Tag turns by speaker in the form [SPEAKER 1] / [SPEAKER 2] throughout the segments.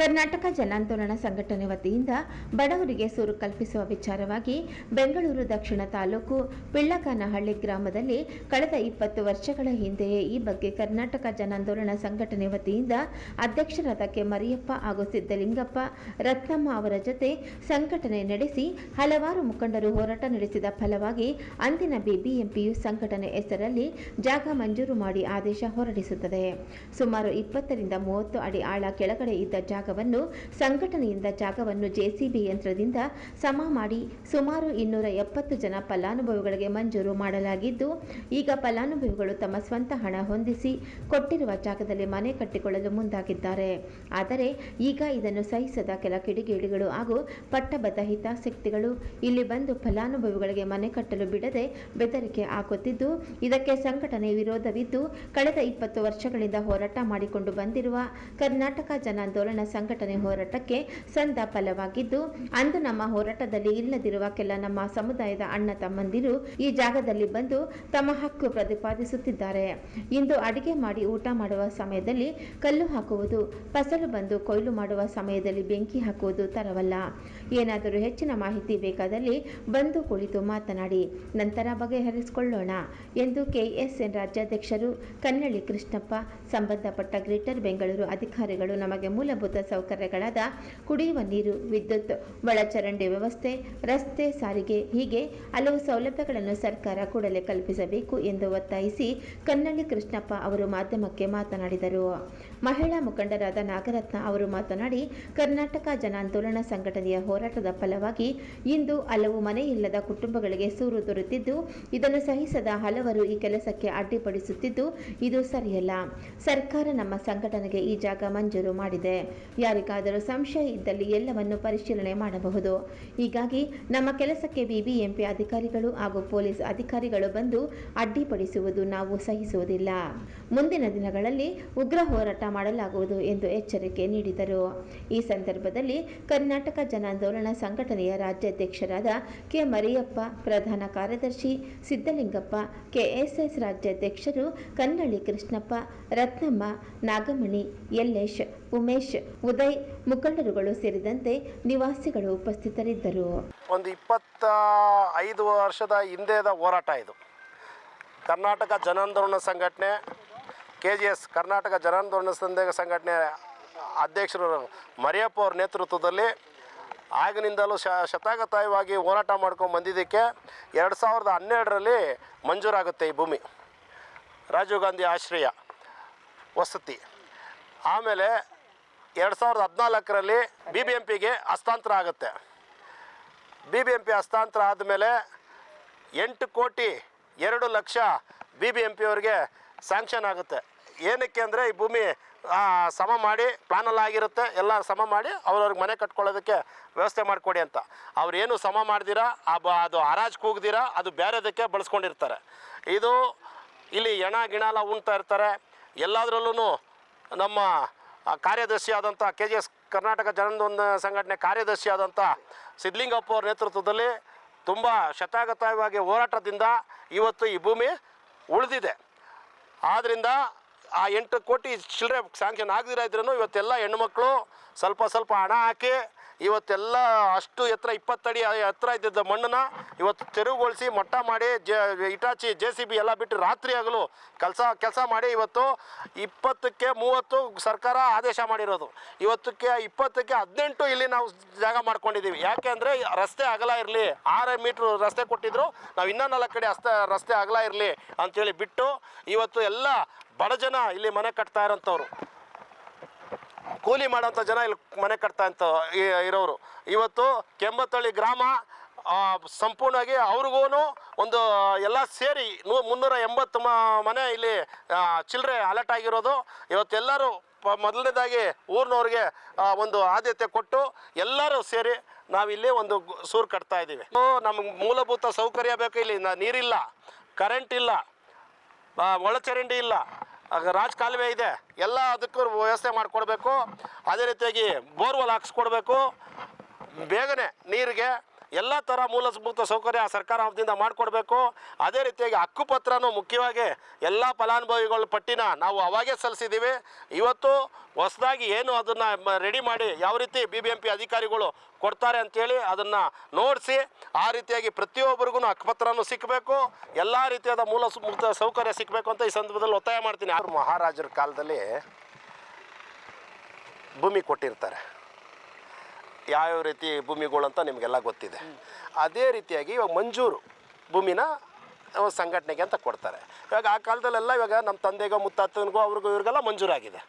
[SPEAKER 1] ಕರ್ನಾಟಕ ಜನಾಂದೋಲನ ಸಂಘಟನೆ ವತಿಯಿಂದ ಬಡವರಿಗೆ ಸೂರು ಕಲ್ಪಿಸುವ ವಿಚಾರವಾಗಿ ಬೆಂಗಳೂರು ದಕ್ಷಿಣ ತಾಲೂಕು ಪಿಳ್ಳಕನಹಳ್ಳಿ ಗ್ರಾಮದಲ್ಲಿ ಕಳೆದ ಇಪ್ಪತ್ತು ವರ್ಷಗಳ ಹಿಂದೆಯೇ ಈ ಬಗ್ಗೆ ಕರ್ನಾಟಕ ಜನಾಂದೋಲನ ಸಂಘಟನೆ ವತಿಯಿಂದ ಅಧ್ಯಕ್ಷರಾದ ಕೆ ಮರಿಯಪ್ಪ ಹಾಗೂ ಸಿದ್ದಲಿಂಗಪ್ಪ ರತ್ನಮ್ಮ ಅವರ ಜೊತೆ ಸಂಘಟನೆ ನಡೆಸಿ ಹಲವಾರು ಮುಖಂಡರು ಹೋರಾಟ ನಡೆಸಿದ ಫಲವಾಗಿ ಅಂದಿನ ಬಿಬಿಎಂಪಿಯು ಸಂಘಟನೆ ಹೆಸರಲ್ಲಿ ಜಾಗ ಮಂಜೂರು ಮಾಡಿ ಆದೇಶ ಹೊರಡಿಸುತ್ತದೆ. ಸುಮಾರು ಇಪ್ಪತ್ತರಿಂದ ಮೂವತ್ತು ಅಡಿ ಆಳ ಕೆಳಗಡೆ ಇದ್ದ ಜಾಗವನ್ನು ಸಂಘಟನೆಯಿಂದ ಜಾಗವನ್ನು ಜೆಸಿಬಿ ಯಂತ್ರದಿಂದ ಸಮ ಮಾಡಿ ಸುಮಾರು ಇನ್ನೂರ ಎಪ್ಪತ್ತು ಜನ ಫಲಾನುಭವಿಗಳಿಗೆ ಮಂಜೂರು ಮಾಡಲಾಗಿದ್ದು, ಈಗ ಫಲಾನುಭವಿಗಳು ತಮ್ಮ ಸ್ವಂತ ಹಣ ಹೊಂದಿಸಿ ಕೊಟ್ಟಿರುವ ಜಾಗದಲ್ಲಿ ಮನೆ ಕಟ್ಟಿಕೊಳ್ಳಲು ಮುಂದಾಗಿದ್ದಾರೆ. ಆದರೆ, ಈಗ ಇದನ್ನು ಸಹಿಸದ ಕೆಲ ಕಿಡಿಗೇಡಿಗಳು ಹಾಗೂ ಪಟ್ಟಬದ್ಧ ಹಿತಾಸಕ್ತಿಗಳು ಇಲ್ಲಿ ಬಂದು ಫಲಾನುಭವಿಗಳಿಗೆ ಮನೆ ಕಟ್ಟಲು ಬಿಡದೆ ಬೆದರಿಕೆ ಹಾಕುತ್ತಿದ್ದು, ಇದಕ್ಕೆ ಸಂಘಟನೆ ವಿರೋಧವಿದ್ದು, ಕಳೆದ ಇಪ್ಪತ್ತು ವರ್ಷಗಳಿಂದ ಹೋರಾಟ ಮಾಡಿಕೊಂಡು ಬಂದಿರುವ ಕರ್ನಾಟಕ ಜನಾಂದೋಲನ ಸಂಘಟನೆ ಹೋರಾಟಕ್ಕೆ ಸಂದ ಫಲವಾಗಿದ್ದು, ಅಂದು ನಮ್ಮ ಹೋರಾಟದಲ್ಲಿ ಇಲ್ಲದಿರುವ ಕೆಲ ನಮ್ಮ ಸಮುದಾಯದ ಅಣ್ಣ ತಮ್ಮಂದಿರು ಈ ಜಾಗದಲ್ಲಿ ಬಂದು ತಮ್ಮ ಹಕ್ಕು ಪ್ರತಿಪಾದಿಸುತ್ತಿದ್ದಾರೆ. ಇಂದು ಅಡಿಗೆ ಮಾಡಿ ಊಟ ಮಾಡುವ ಸಮಯದಲ್ಲಿ ಕಲ್ಲು ಹಾಕುವುದು, ಫಸಲು ಬಂದು ಕೊಯ್ಲು ಮಾಡುವ ಸಮಯದಲ್ಲಿ ಬೆಂಕಿ ಹಾಕುವುದು ತರವಲ್ಲ. ಏನಾದರೂ ಹೆಚ್ಚಿನ ಮಾಹಿತಿ ಬೇಕಾದಲ್ಲಿ ಬಂದು ಕುಳಿತು ಮಾತನಾಡಿ, ನಂತರ ಬಗೆಹರಿಸಿಕೊಳ್ಳೋಣ ಎಂದು ಕೆಎಸ್ಎನ್ ರಾಜ್ಯಾಧ್ಯಕ್ಷರು ಕನ್ನಳ್ಳಿ ಕೃಷ್ಣಪ್ಪ, ಸಂಬಂಧಪಟ್ಟ ಗ್ರೇಟರ್ ಬೆಂಗಳೂರು ಅಧಿಕಾರಿಗಳು ನಮಗೆ ಮೂಲಭೂತ ಸೌಕರ್ಯಗಳಾದ ಕುಡಿಯುವ ನೀರು, ವಿದ್ಯುತ್, ಒಳಚರಂಡಿ ವ್ಯವಸ್ಥೆ, ರಸ್ತೆ ಸಾರಿಗೆ, ಹೀಗೆ ಹಲವು ಸೌಲಭ್ಯಗಳನ್ನು ಸರ್ಕಾರ ಕೂಡಲೇ ಕಲ್ಪಿಸಬೇಕು ಎಂದು ಒತ್ತಾಯಿಸಿ ಕನ್ನಳ್ಳಿ ಕೃಷ್ಣಪ್ಪ ಅವರು ಮಾಧ್ಯಮಕ್ಕೆ ಮಾತನಾಡಿದರು. ಮಹಿಳಾ ಮುಖಂಡರಾದ ನಾಗರತ್ನ ಅವರು ಮಾತನಾಡಿ, ಕರ್ನಾಟಕ ಜನಾಂದೋಲನ ಸಂಘಟನೆಯ ಹೋರಾಟದ ಫಲವಾಗಿ ಇಂದು ಹಲವು ಮನೆಯಿಲ್ಲದ ಕುಟುಂಬಗಳಿಗೆ ಸೂರು ದೊರೆತಿದ್ದು, ಇದನ್ನು ಸಹಿಸದ ಹಲವರು ಈ ಕೆಲಸಕ್ಕೆ ಅಡ್ಡಿಪಡಿಸುತ್ತಿದ್ದು, ಇದು ಸರಿಯಲ್ಲ. ಸರ್ಕಾರ ನಮ್ಮ ಸಂಘಟನೆಗೆ ಈ ಜಾಗ ಮಂಜೂರು ಮಾಡಿದೆ. ಯಾರಿಗಾದರೂ ಸಂಶಯ ಇದ್ದಲ್ಲಿ ಎಲ್ಲವನ್ನು ಪರಿಶೀಲನೆ ಮಾಡಬಹುದು. ಹೀಗಾಗಿ ನಮ್ಮ ಕೆಲಸಕ್ಕೆ ಬಿಬಿಎಂಪಿ ಅಧಿಕಾರಿಗಳು ಹಾಗೂ ಪೊಲೀಸ್ ಅಧಿಕಾರಿಗಳು ಬಂದು ಅಡ್ಡಿಪಡಿಸುವುದು ನಾವು ಸಹಿಸುವುದಿಲ್ಲ. ಮುಂದಿನ ದಿನಗಳಲ್ಲಿ ಉಗ್ರ ಹೋರಾಟ ಮಾಡಲಾಗುವುದು ಎಂದು ಎಚ್ಚರಿಕೆ ನೀಡಿದರು. ಈ ಸಂದರ್ಭದಲ್ಲಿ ಕರ್ನಾಟಕ ಜನಾಂದೋಲನ ಸಂಘಟನೆಯ ರಾಜ್ಯಾಧ್ಯಕ್ಷರಾದ ಕೆ ಮರಿಯಪ್ಪ, ಪ್ರಧಾನ ಕಾರ್ಯದರ್ಶಿ ಸಿದ್ದಲಿಂಗಪ್ಪ ಕೆಎಸ್ಎಸ್ ರಾಜ್ಯಾಧ್ಯಕ್ಷರು ಕನ್ನಳ್ಳಿ ಕೃಷ್ಣಪ್ಪ, ರತ್ನಮ್ಮ, ನಾಗಮಣಿ, ಯಲ್ಲೇಶ್, ಉಮೇಶ್, ಉದಯ್ ಮುಖಂಡರುಗಳು ಸೇರಿದಂತೆ ನಿವಾಸಿಗಳು ಉಪಸ್ಥಿತರಿದ್ದರು.
[SPEAKER 2] ಒಂದು ಇಪ್ಪತ್ತ ಐದು ವರ್ಷದ ಹಿಂದೆದ ಹೋರಾಟ ಇದು. ಕರ್ನಾಟಕ ಜನಾಂದೋಲನ ಸಂಘಟನೆ ಕೆ ಜಿ ಎಸ್ ಕರ್ನಾಟಕ ಜನಾಂದೋಲನ ಸಂಘಟನೆ ಅಧ್ಯಕ್ಷರು ಮರಿಯಪ್ಪ ಅವ್ರ ನೇತೃತ್ವದಲ್ಲಿ ಆಗಿನಿಂದಲೂ ಶ ಶತಾಗತಾಯವಾಗಿ ಹೋರಾಟ ಮಾಡ್ಕೊಂಡು ಬಂದಿದ್ದಕ್ಕೆ ಎರಡು ಸಾವಿರದ ಹನ್ನೆರಡರಲ್ಲಿ ಮಂಜೂರಾಗುತ್ತೆ ಈ ಭೂಮಿ. ರಾಜೀವ್ ಗಾಂಧಿ ಆಶ್ರಯ ವಸತಿ. ಆಮೇಲೆ ಎರಡು ಸಾವಿರದ ಹದಿನಾಲ್ಕರಲ್ಲಿ ಬಿ ಬಿ ಎಂ ಪಿಗೆ ಹಸ್ತಾಂತರ ಆಗುತ್ತೆ. ಬಿ ಬಿ ಎಂ ಪಿ ಹಸ್ತಾಂತರ ಆದಮೇಲೆ ಎಂಟು ಕೋಟಿ ಎರಡು lakh B B M sanction ಆಗುತ್ತೆ. ಏನಕ್ಕೆ ಅಂದರೆ ಈ ಭೂಮಿ ಸಮ ಮಾಡಿ ಪ್ಲಾನಲ್ಲಿ ಆಗಿರುತ್ತೆ, ಎಲ್ಲ ಸಮ ಮಾಡಿ ಅವ್ರವ್ರಿಗೆ ಮನೆ ಕಟ್ಕೊಳ್ಳೋದಕ್ಕೆ ವ್ಯವಸ್ಥೆ ಮಾಡಿಕೊಡಿ ಅಂತ. ಅವ್ರೇನು ಸಮ ಮಾಡ್ದಿರಾ, ಆ ಬ, ಅದು ಹರಾಜು ಕೂಗ್ದಿರಾ, ಅದು ಬೇರೆದಕ್ಕೆ ಬಳಸ್ಕೊಂಡಿರ್ತಾರೆ. ಇದು ಇಲ್ಲಿ ಎಣ, ಗಿಣ ಎಲ್ಲ ಉಣ್ತಾ ಇರ್ತಾರೆ. ಎಲ್ಲದರಲ್ಲೂ ನಮ್ಮ ಕಾರ್ಯದರ್ಶಿ ಆದಂಥ ಕೆ ಜಿ ಎಸ್ ಕರ್ನಾಟಕ ಜನಾಂದೋಲನ ಸಂಘಟನೆ ಕಾರ್ಯದರ್ಶಿ ಆದಂಥ ಸಿದ್ಲಿಂಗಪ್ಪ ಅವ್ರ ನೇತೃತ್ವದಲ್ಲಿ ತುಂಬ ಶತಾಗತವಾಗಿ ಹೋರಾಟದಿಂದ ಇವತ್ತು ಈ ಭೂಮಿ ಉಳಿದಿದೆ. ಆದ್ದರಿಂದ ಆ ಎಂಟು ಕೋಟಿ ಚಿಲ್ಲರೆ ಸ್ಯಾಂಕ್ಷನ್ ಆಗದಿರ ಇದ್ರೂ ಇವತ್ತೆಲ್ಲ ಹೆಣ್ಮಕ್ಳು ಸ್ವಲ್ಪ ಸ್ವಲ್ಪ ಹಣ ಹಾಕಿ ಇವತ್ತೆಲ್ಲ ಅಷ್ಟು ಎತ್ತರ ಇಪ್ಪತ್ತಡಿ ಎತ್ತರ ಇದ್ದಿದ್ದ ಮಣ್ಣನ್ನ ಇವತ್ತು ತೆರವುಗೊಳಿಸಿ ಮಟ್ಟ ಮಾಡಿ J, Hitachi, J C B ಎಲ್ಲ ಬಿಟ್ಟು ರಾತ್ರಿ ಆಗಲು ಕೆಲಸ ಕೆಲಸ ಮಾಡಿ ಇವತ್ತು ಇಪ್ಪತ್ತಕ್ಕೆ ಮೂವತ್ತು ಸರ್ಕಾರ ಆದೇಶ ಮಾಡಿರೋದು. ಇವತ್ತಕ್ಕೆ ಇಪ್ಪತ್ತಕ್ಕೆ ಹದಿನೆಂಟು ಇಲ್ಲಿ ನಾವು ಜಾಗ ಮಾಡ್ಕೊಂಡಿದ್ದೀವಿ. ಯಾಕೆ ಅಂದರೆ ರಸ್ತೆ ಅಗಲ ಇರಲಿ, ಆರು ಮೀಟ್ರ್ ರಸ್ತೆ ಕೊಟ್ಟಿದ್ರು, ನಾವು ಇನ್ನೂ ನಾಲ್ಕು ಕಡೆ ಹಸ್ತ ರಸ್ತೆ ಅಗಲ ಇರಲಿ ಅಂಥೇಳಿ ಬಿಟ್ಟು ಇವತ್ತು ಎಲ್ಲ ಬಡ ಜನ ಇಲ್ಲಿ ಮನೆ ಕಟ್ತಾ ಇರೋಂಥವ್ರು. ಕೂಲಿ ಮಾಡೋಂಥ ಜನ ಇಲ್ಲಿ ಮನೆ ಕಟ್ತಾ ಅಂತ ಇರೋರು ಇವತ್ತು ಕೆಂಬತ್ತಳ್ಳಿ ಗ್ರಾಮ ಸಂಪೂರ್ಣವಾಗಿ ಅವ್ರಿಗೂ ಒಂದು, ಎಲ್ಲ ಸೇರಿ ನೂ, ಮುನ್ನೂರ ಎಂಬತ್ತು ಮನೆ ಇಲ್ಲಿ ಚಿಲ್ಲರೆ ಅಲರ್ಟ್ ಆಗಿರೋದು. ಇವತ್ತೆಲ್ಲರೂ ಪ, ಮೊದಲನೇದಾಗಿ ಊರಿನವ್ರಿಗೆ ಒಂದು ಆದ್ಯತೆ ಕೊಟ್ಟು ಎಲ್ಲರೂ ಸೇರಿ ನಾವಿಲ್ಲಿ ಒಂದು ಸೂರು ಕಟ್ತಾ ಇದ್ದೀವಿ. ನಮಗೆ ಮೂಲಭೂತ ಸೌಕರ್ಯ ಬೇಕು ಇಲ್ಲಿ. ನೀರಿಲ್ಲ ಕರೆಂಟ್ ಇಲ್ಲ ಒಳಚರಂಡಿ ಇಲ್ಲ. ಆಗ ರಾಜ್ ಕಾಲುವೆ ಇದೆ. ಎಲ್ಲ ಅದಕ್ಕೂ ವ್ಯವಸ್ಥೆ ಮಾಡಿಕೊಡ್ಬೇಕು. ಅದೇ ರೀತಿಯಾಗಿ ಬೋರ್ವೆಲ್ ಹಾಕ್ಸ್ಕೊಡ್ಬೇಕು. ಬೇಗನೆ ನೀರಿಗೆ ಎಲ್ಲ ಥರ ಮೂಲಭೂತ ಸೌಕರ್ಯ ಸರ್ಕಾರ ವತಿಯಿಂದ ಮಾಡಿಕೊಡ್ಬೇಕು. ಅದೇ ರೀತಿಯಾಗಿ ಹಕ್ಕುಪತ್ರನೂ ಮುಖ್ಯವಾಗಿ ಎಲ್ಲ ಫಲಾನುಭವಿಗಳ ಪಟ್ಟಿನ ನಾವು ಅವಾಗೇ ಸಲ್ಲಿಸಿದ್ದೀವಿ. ಇವತ್ತು ಹೊಸದಾಗಿ ಏನು ಅದನ್ನು ರೆಡಿ ಮಾಡಿ ಯಾವ ರೀತಿ ಬಿ ಬಿ ಎಂ ಪಿ ಅಧಿಕಾರಿಗಳು ಕೊಡ್ತಾರೆ ಅಂಥೇಳಿ ಅದನ್ನು ನೋಡಿಸಿ ಆ ರೀತಿಯಾಗಿ ಪ್ರತಿಯೊಬ್ಬರಿಗೂ ಹಕ್ಕುಪತ್ರನೂ ಸಿಕ್ಕಬೇಕು ಎಲ್ಲ ರೀತಿಯಾದ ಮೂಲಭೂತ ಸೌಕರ್ಯ ಸಿಕ್ಕಬೇಕು ಅಂತ ಈ ಸಂದರ್ಭದಲ್ಲಿ ಒತ್ತಾಯ ಮಾಡ್ತೀನಿ. ಯಾರು ಮಹಾರಾಜರ ಕಾಲದಲ್ಲಿ ಭೂಮಿ ಕೊಟ್ಟಿರ್ತಾರೆ. ಯಾವ್ಯಾವ ರೀತಿ ಭೂಮಿಗಳು ಅಂತ ನಿಮಗೆಲ್ಲ ಗೊತ್ತಿದೆ. ಅದೇ ರೀತಿಯಾಗಿ ಇವಾಗ ಮಂಜೂರು ಭೂಮಿನ ಸಂಘಟನೆಗೆ ಅಂತ ಕೊಡ್ತಾರೆ. ಇವಾಗ ಆ ಕಾಲದಲ್ಲೆಲ್ಲ ಇವಾಗ ನಮ್ಮ ತಂದೆಗೋ ಮುತ್ತಾತನಿಗೋ ಅವ್ರಿಗೂ ಇವ್ರಿಗೆಲ್ಲ ಮಂಜೂರಾಗಿದೆ.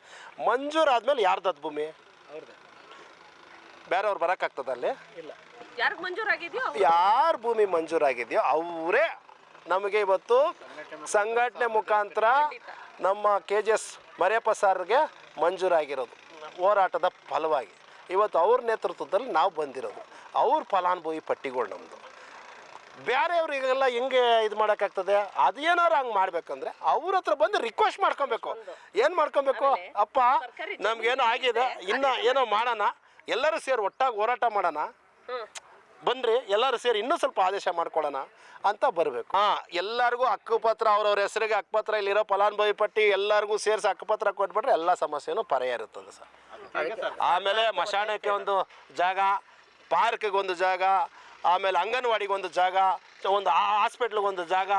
[SPEAKER 2] ಮಂಜೂರಾದ್ಮೇಲೆ ಯಾರ್ದದ್ ಭೂಮಿ? ಬೇರೆಯವ್ರು ಬರೋಕ್ಕಾಗ್ತದ ಅಲ್ಲಿ?
[SPEAKER 3] ಮಂಜೂರಾಗಿದೆಯೋ
[SPEAKER 2] ಯಾರ ಭೂಮಿ ಮಂಜೂರಾಗಿದೆಯೋ ಅವರೇ. ನಮಗೆ ಇವತ್ತು ಸಂಘಟನೆ ಮುಖಾಂತರ ನಮ್ಮ ಕೆ ಜಿ ಎಸ್ ಮರಿಯಪ್ಪ ಸರ್ಗೆ ಮಂಜೂರಾಗಿರೋದು. ಹೋರಾಟದ ಫಲವಾಗಿ. ಇವತ್ತು ಅವ್ರ ನೇತೃತ್ವದಲ್ಲಿ ನಾವು ಬಂದಿರೋದು. ಅವ್ರ ಫಲಾನುಭವಿ ಪಟ್ಟಿಗಳು ನಮ್ಮದು ಬೇರೆಯವ್ರಿಗೆಲ್ಲ ಹೆಂಗೆ ಇದು ಮಾಡೋಕ್ಕಾಗ್ತದೆ? ಅದೇನಾರು ಹಂಗೆ ಮಾಡ್ಬೇಕಂದ್ರೆ ಅವ್ರ ಹತ್ರ ಬಂದು ರಿಕ್ವೆಸ್ಟ್ ಮಾಡ್ಕೊಬೇಕು. ಏನು ಮಾಡ್ಕೊಬೇಕು? ಅಪ್ಪ ನಮ್ಗೇನೋ ಆಗಿದೆ ಇನ್ನು ಏನೋ ಮಾಡೋಣ ಎಲ್ಲರೂ ಸೇರಿ ಒಟ್ಟಾಗಿ ಹೋರಾಟ ಮಾಡೋಣ. ಬನ್ರಿ ಎಲ್ಲರೂ ಸೇರಿ ಇನ್ನೂ ಸ್ವಲ್ಪ ಆದೇಶ ಮಾಡ್ಕೊಳ್ಳೋಣ ಅಂತ ಬರಬೇಕು. ಹಾಂ ಎಲ್ಲರಿಗೂ ಹಕ್ಕುಪತ್ರ ಅವ್ರವ್ರ ಹೆಸರಿಗೆ ಹಕ್ಕುಪತ್ರ ಇಲ್ಲಿರೋ ಫಲಾನುಭವಿ ಪಟ್ಟಿ ಎಲ್ಲರಿಗೂ ಸೇರಿಸಿ ಹಕ್ಕುಪತ್ರ ಕೊಟ್ಬಿಟ್ರೆ ಎಲ್ಲ ಸಮಸ್ಯೆನೂ ಪರಿಹಾರ ಇರುತ್ತದೆ ಸರ್. ಆಮೇಲೆ ಮಶಾನಕ್ಕೆ ಒಂದು ಜಾಗ ಪಾರ್ಕ್ಗೆ ಒಂದು ಜಾಗ ಆಮೇಲೆ ಅಂಗನವಾಡಿಗೆ ಒಂದು ಜಾಗ ಒಂದು ಹಾಸ್ಪಿಟ್ಲಿಗೆ ಒಂದು ಜಾಗ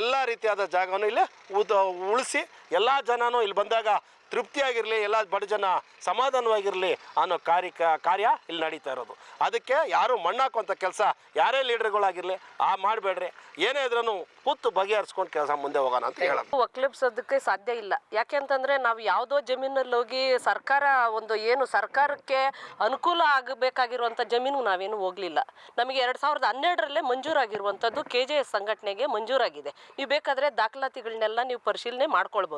[SPEAKER 2] ಎಲ್ಲ ರೀತಿಯಾದ ಜಾಗವನ್ನು ಇಲ್ಲಿ ಉದ ಉಳಿಸಿ ಎಲ್ಲ ಜನನೂ ಇಲ್ಲಿ ಬಂದಾಗ ತೃಪ್ತಿಯಾಗಿರಲಿ, ಎಲ್ಲ ಬಡ ಜನ ಸಮಾಧಾನವಾಗಿರಲಿ ಅನ್ನೋ ಕಾರ್ಯ ಕಾರ್ಯ ಇಲ್ಲಿ ನಡೀತಾ ಇರೋದು. ಅದಕ್ಕೆ ಯಾರು ಮಣ್ಣಾಕುವಂಥ ಕೆಲಸ ಯಾರೇ ಲೀಡರ್ಗಳಾಗಿರಲಿ ಆ ಮಾಡಬೇಡ್ರಿ. ಏನೇ ಇದ್ರೂ ಪುತ್ತು ಬಗೆಹರಿಸ್ಕೊಂಡು ಕೆಲಸ ಮುಂದೆ ಹೋಗೋಣ ಅಂತ ಹೇಳೋದು.
[SPEAKER 3] ಒಕ್ಲಿಪ್ಸೋದಕ್ಕೆ ಸಾಧ್ಯ ಇಲ್ಲ. ಯಾಕೆಂತಂದರೆ ನಾವು ಯಾವುದೋ ಜಮೀನಲ್ಲಿ ಹೋಗಿ ಸರ್ಕಾರ ಒಂದು ಏನು ಸರ್ಕಾರಕ್ಕೆ ಅನುಕೂಲ ಆಗಬೇಕಾಗಿರುವಂಥ ಜಮೀನು ನಾವೇನು ಹೋಗಲಿಲ್ಲ. ನಮಗೆ ಎರಡು ಸಾವಿರದ ಹನ್ನೆರಡರಲ್ಲೇ ಮಂಜೂರಾಗಿರುವಂಥದ್ದು ಕೆ ಜೆ ಎಸ್ ಸಂಘಟನೆಗೆ ಮಂಜೂರಾಗಿದೆ. ನೀವು ಬೇಕಾದರೆ ದಾಖಲಾತಿಗಳನ್ನೆಲ್ಲ ನೀವು ಪರಿಶೀಲನೆ ಮಾಡ್ಕೊಳ್ಬೋದು.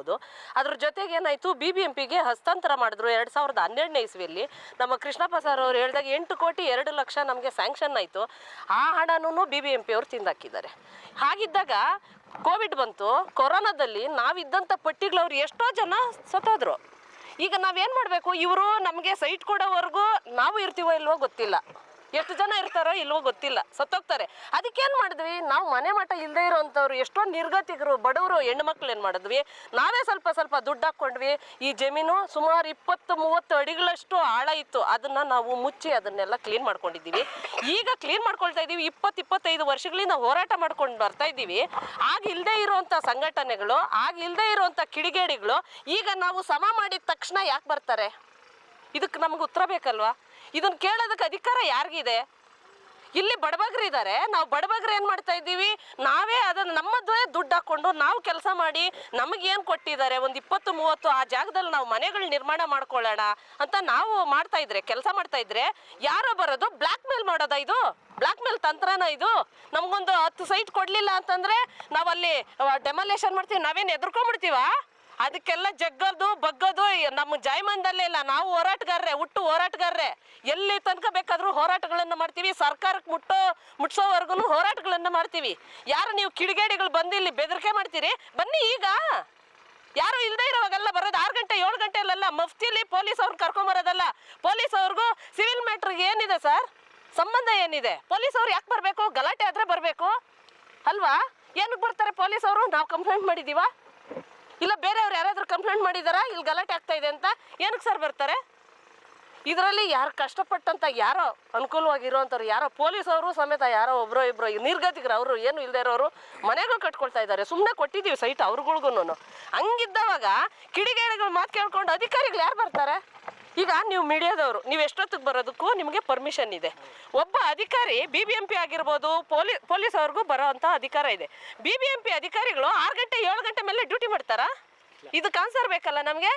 [SPEAKER 3] ಅದ್ರ ಜೊತೆಗೆ ಏನಾಯ್ತು ಬಿ ಬಿ ಎಂ ಪಿಗೆ ಹಸ್ತಾಂತರ ಮಾಡಿದ್ರು ಎರಡು ಸಾವಿರದ ಹನ್ನೆರಡನೇ ಇಸ್ವಿಯಲ್ಲಿ. ನಮ್ಮ ಕೃಷ್ಣಪ್ಪ ಸರ್ ಅವರು ಹೇಳಿದಾಗ ಎಂಟು ಕೋಟಿ ಎರಡು ಲಕ್ಷ ನಮಗೆ ಸ್ಯಾಂಕ್ಷನ್ ಆಯಿತು. ಆ ಹಣನೂ ಬಿ ಬಿ ಎಂ ಪಿ ಅವರು ತಿಂದಾಕಿದ್ದಾರೆ. ಹಾಗಿದ್ದಾಗ ಕೋವಿಡ್ ಬಂತು. ಕೊರೋನಾದಲ್ಲಿ ನಾವಿದ್ದಂಥ ಪಟ್ಟಿಗಳವ್ರು ಎಷ್ಟೋ ಜನ ಸತ್ತೋದ್ರು. ಈಗ ನಾವೇನು ಮಾಡಬೇಕು? ಇವರು ನಮಗೆ ಸೈಟ್ ಕೊಡೋವರೆಗೂ ನಾವು ಇರ್ತೀವೋ ಇಲ್ವೋ ಗೊತ್ತಿಲ್ಲ. ಎಷ್ಟು ಜನ ಇರ್ತಾರೋ ಇಲ್ವೋ ಗೊತ್ತಿಲ್ಲ. ಸತ್ತೋಗ್ತಾರೆ. ಅದಕ್ಕೇನು ಮಾಡಿದ್ವಿ? ನಾವು ಮನೆ ಮಠ ಇಲ್ಲದೆ ಇರೋವಂಥವ್ರು ಎಷ್ಟೋ ನಿರ್ಗತಿಕರು, ಬಡವರು, ಹೆಣ್ಮಕ್ಳು ಏನು ಮಾಡಿದ್ವಿ? ನಾವೇ ಸ್ವಲ್ಪ ಸ್ವಲ್ಪ ದುಡ್ಡು ಹಾಕ್ಕೊಂಡ್ವಿ. ಈ ಜಮೀನು ಸುಮಾರು ಇಪ್ಪತ್ತು ಮೂವತ್ತು ಅಡಿಗಳಷ್ಟು ಆಳ ಇತ್ತು. ಅದನ್ನು ನಾವು ಮುಚ್ಚಿ ಅದನ್ನೆಲ್ಲ ಕ್ಲೀನ್ ಮಾಡ್ಕೊಂಡಿದ್ದೀವಿ. ಈಗ ಕ್ಲೀನ್ ಮಾಡ್ಕೊಳ್ತಾ ಇದ್ದೀವಿ ಇಪ್ಪತ್ತು ಇಪ್ಪತ್ತೈದು ವರ್ಷಗಳಿಂದ ಹೋರಾಟ ಮಾಡ್ಕೊಂಡು ಬರ್ತಾ ಇದ್ದೀವಿ ಆಗ ಇಲ್ಲದೆ ಇರುವಂಥ ಸಂಘಟನೆಗಳು, ಆಗ ಇಲ್ಲದೆ ಇರುವಂಥ ಕಿಡಿಗೇಡಿಗಳು, ಈಗ ನಾವು ಸಮ ಮಾಡಿದ ತಕ್ಷಣ ಯಾಕೆ ಬರ್ತಾರೆ? ಇದಕ್ಕೆ ನಮ್ಗೆ ಉತ್ತರ ಬೇಕಲ್ವಾ? ಇದನ್ನ ಕೇಳೋದಕ್ಕೆ ಅಧಿಕಾರ ಯಾರಿಗಿದೆ? ಇಲ್ಲಿ ಬಡಬಗ್ರಿದ್ದಾರೆ ನಾವು ಬಡಬಗ್ರು ಏನು ಮಾಡ್ತಾ ಇದ್ದೀವಿ? ನಾವೇ ಅದನ್ನು ನಮ್ಮದೇ ದುಡ್ಡು ಹಾಕ್ಕೊಂಡು ನಾವು ಕೆಲಸ ಮಾಡಿ ನಮಗೇನು ಕೊಟ್ಟಿದ್ದಾರೆ? ಒಂದು ಇಪ್ಪತ್ತು, ಮೂವತ್ತು ಆ ಜಾಗದಲ್ಲಿ ನಾವು ಮನೆಗಳು ನಿರ್ಮಾಣ ಮಾಡ್ಕೊಳ್ಳೋಣ ಅಂತ ನಾವು ಮಾಡ್ತಾ ಇದ್ರೆ, ಕೆಲಸ ಮಾಡ್ತಾ ಇದ್ರೆ ಯಾರೋ ಬರೋದು ಬ್ಲ್ಯಾಕ್ ಮೇಲ್ ಮಾಡೋದಾ ಇದು? ಬ್ಲ್ಯಾಕ್ ಮೇಲ್ ತಂತ್ರನ ಇದು? ನಮಗೊಂದು ಹತ್ತು ಸೈಟ್ ಕೊಡಲಿಲ್ಲ ಅಂತಂದ್ರೆ ನಾವಲ್ಲಿ ಡೆಮಾಲೇಷನ್ ಮಾಡ್ತೀವಿ. ನಾವೇನು ಎದ್ರುಕೊಂಡ್ಬಿಡ್ತೀವಾ ಅದಕ್ಕೆಲ್ಲ ಜಗ್ಗೋದು ಬಗ್ಗೋದು ನಮ್ಮ ಜಾಯಮಾನದಲ್ಲೇ ಇಲ್ಲ. ನಾವು ಹೋರಾಟಗಾರರೇ, ಹುಟ್ಟು ಹೋರಾಟಗಾರರೇ. ಎಲ್ಲಿ ತನಕ ಬೇಕಾದರೂ ಹೋರಾಟಗಳನ್ನು ಮಾಡ್ತೀವಿ. ಸರ್ಕಾರಕ್ಕೆ ಮುಟ್ಟೋ ಮುಟ್ಸೋವರೆಗೂ ಹೋರಾಟಗಳನ್ನು ಮಾಡ್ತೀವಿ. ಯಾರು ನೀವು ಕಿಡಿಗೇಡಿಗಳು ಬಂದು ಇಲ್ಲಿ ಬೆದರಿಕೆ ಮಾಡ್ತೀರಿ? ಬನ್ನಿ ಈಗ. ಯಾರು ಇಲ್ಲದೆ ಇರೋವಾಗೆಲ್ಲ ಬರೋದು ಆರು ಗಂಟೆ, ಏಳು ಗಂಟೆಯಲ್ಲೆಲ್ಲ ಮಫ್ತಿಲಿ ಪೊಲೀಸ್ ಅವ್ರನ್ನ ಕರ್ಕೊಂಬರೋದಲ್ಲ ಪೊಲೀಸ್ ಅವ್ರಿಗೂ ಸಿವಿಲ್ ಮ್ಯಾಟ್ರಿಗೆ ಏನಿದೆ ಸರ್? ಸಂಬಂಧ ಏನಿದೆ? ಪೊಲೀಸ್ ಅವ್ರು ಯಾಕೆ ಬರಬೇಕು? ಗಲಾಟೆ ಆದರೆ ಬರಬೇಕು? ಅಲ್ವಾ? ಏನಕ್ಕೆ ಬರ್ತಾರೆ ಪೊಲೀಸ್ ಅವರು? ನಾವು ಕಂಪ್ಲೇಂಟ್ ಮಾಡಿದ್ದೀವಾ? ಇಲ್ಲ, ಬೇರೆಯವ್ರು ಯಾರಾದರೂ ಕಂಪ್ಲೇಂಟ್ ಮಾಡಿದಾರಾ? ಇಲ್ಲಿ ಗಲಾಟೆ ಆಗ್ತಾ ಇದೆ ಅಂತ ಏನಕ್ಕೆ ಸರ್ ಬರ್ತಾರೆ? ಇದರಲ್ಲಿ ಯಾರು ಕಷ್ಟಪಟ್ಟಂತ ಯಾರೋ ಅನುಕೂಲವಾಗಿರುವಂಥವ್ರು, ಯಾರೋ ಪೊಲೀಸ್ ಅವರು ಸಮೇತ ಯಾರೋ ಒಬ್ಬರೋ ಇಬ್ಬರು ನಿರ್ಗತಿಕರು ಅವರು ಏನು ಇಲ್ಲದೆ ಇರೋರು ಮನೆಗಳು ಕಟ್ಕೊಳ್ತಾ ಇದ್ದಾರೆ. ಸುಮ್ಮನೆ ಕೊಟ್ಟಿದ್ದೀವಿ ಸೈಟ್ ಅವ್ರುಗಳ್ಗೂ ಹಂಗಿದ್ದವಾಗ ಕಿಡಿಗೇಡಿಗಳು ಮಾತು ಕೇಳ್ಕೊಂಡು ಅಧಿಕಾರಿಗಳು ಯಾರು ಬರ್ತಾರೆ? ಈಗ ನೀವು ಮೀಡಿಯಾದವರು ನೀವು ಎಷ್ಟೊತ್ತಿಗೆ ಬರೋದಕ್ಕೂ ನಿಮಗೆ ಪರ್ಮಿಷನ್ ಇದೆ. ಒಬ್ಬ ಅಧಿಕಾರಿ ಬಿ ಬಿ ಎಂ ಪಿ ಆಗಿರ್ಬೋದು ಪೊಲೀ ಪೊಲೀಸ್ ಅವ್ರಿಗೂ ಬರೋ ಅಂಥ ಅಧಿಕಾರ ಇದೆ. ಬಿ ಬಿ ಎಂ ಪಿ ಅಧಿಕಾರಿಗಳು ಆರು ಗಂಟೆ ಏಳು ಗಂಟೆ ಮೇಲೆ ಡ್ಯೂಟಿ ಮಾಡ್ತಾರಾ? ಇದಕ್ಕೆ ಆನ್ಸರ್ ಬೇಕಲ್ಲ ನಮಗೆ?